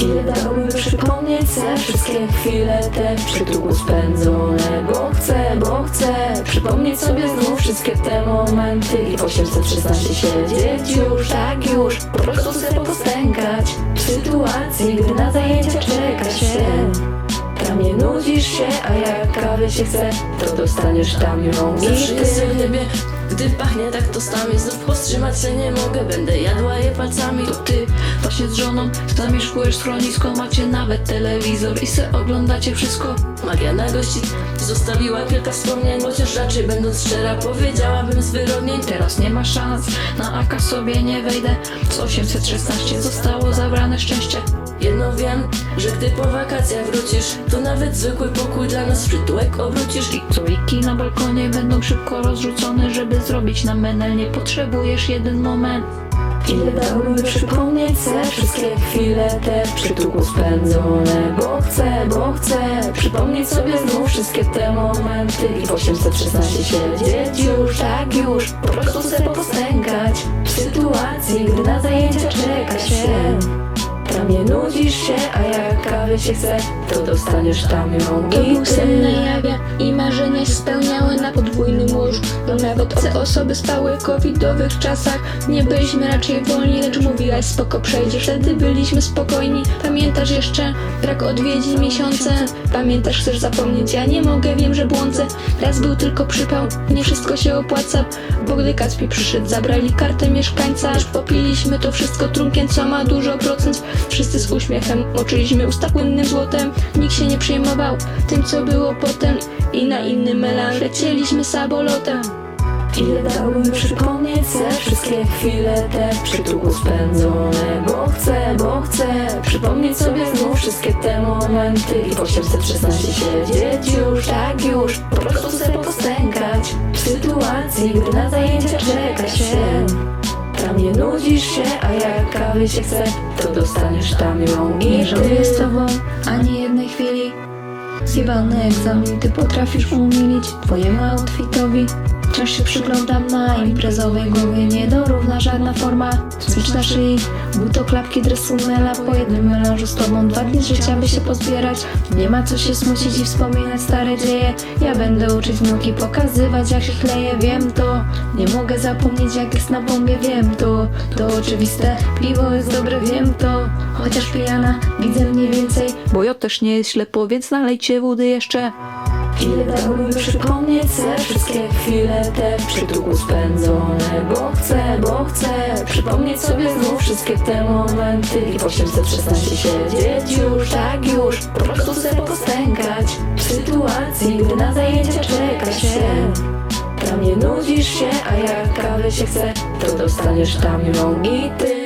Ile dałbym przypomnieć se wszystkie chwile te w przytułku spędzone Bo chcę, bo chcę przypomnieć sobie znów wszystkie te momenty I w 816 siedzieć już, tak już. Po prostu sobie postękać W sytuacji, gdy na zajęcia czeka się. Tam nie nudzisz się, a jak kawy się chce, to dostaniesz tam ją Zawsze i jestem w ty niebie, gdy pachnie tak tostami Znów powstrzymać się nie mogę, będę jadła je palcami To ty właśnie z żoną. Zamieszkujesz schronisko Macie nawet telewizor i se oglądacie wszystko. Magia na gości zostawiła kilka wspomnień Chociaż raczej będąc szczera powiedziałabym zwyrodnie Teraz nie ma szans, na AK sobie nie wejdę. Z 816 zostało zabrane szczęście. Jedno wiem, że gdy po wakacjach wrócisz To nawet zwykły pokój dla nas przytułek obrócisz. I Stoliki na balkonie będą szybko rozrzucone Żeby zrobić nam menel. Nie potrzebujesz jeden moment Ile dałbym przypomnieć se wszystkie chwile te w przytułku spędzone. Bo chcę, bo chcę przypomnieć sobie znów wszystkie te momenty. I w 816 siedzieć już, tak już. Po prostu sobie postękać W sytuacji, gdy na zajęcia czeka się tam nie nudzisz się, a jak kawy się chce, to dostaniesz tam ją To i był sen na jawie i marzenia się spełniały na podwójnym łożu Bo nawet obce osoby spały w covidowych czasach. Nie byliśmy raczej wolni, lecz mówiłaś spoko przejdzie Wtedy byliśmy spokojni, pamiętasz jeszcze brak odwiedzin miesiące? Pamiętasz, chcesz zapomnieć, ja nie mogę, wiem, że błądzę. Raz był tylko przypał, nie wszystko się opłaca. Bo gdy Kacpi przyszedł, zabrali kartę mieszkańca. Aż popiliśmy to wszystko trunkiem, co ma dużo procent Wszyscy z uśmiechem moczyliśmy usta płynnym złotem. Nikt się nie przejmował tym, co było potem. I na innym melanż lecieliśmy samolotem. Ile dałbym przypomnieć se wszystkie chwile te? W spędzone Bo chcę, bo chcę przypomnieć sobie znów wszystkie te momenty. I w 816 siedzieć już, tak już. Po prostu sobie postękać W sytuacji, gdy na zajęcia nudzisz się, a jak kawy się chce, to dostaniesz tam ją i Nie żałuję z tobą ani jednej chwili. Zjebany egzamin, ty potrafisz umilić twojemu outfitowi Wciąż się przyglądam na imprezowej głowie Nie dorówna żadna forma. Smycz na szyi, butoklapki dresu mela Po jednym melanżu z tobą. Dwa dni życia by się pozbierać. Nie ma co się smucić i wspominać stare dzieje. Ja będę uczyć wnuki, pokazywać jak się chleje Wiem to, nie mogę zapomnieć jak jest na bombie. Wiem to, to oczywiste. Piwo jest dobre, wiem to. Chociaż pijana, widzę mniej więcej. Bo ja też nie jest ślepo, więc nalejcie wody jeszcze Ile dałbym przypomnieć se wszystkie chwile te w spędzone. Bo chcę, bo chcę przypomnieć sobie znów wszystkie te momenty. I w 816 siedzieć już, tak już. Po prostu sobie postękać W sytuacji, gdy na zajęcia czeka się. Tam nie nudzisz się, a jak kawy się chce, to dostaniesz tam ją i ty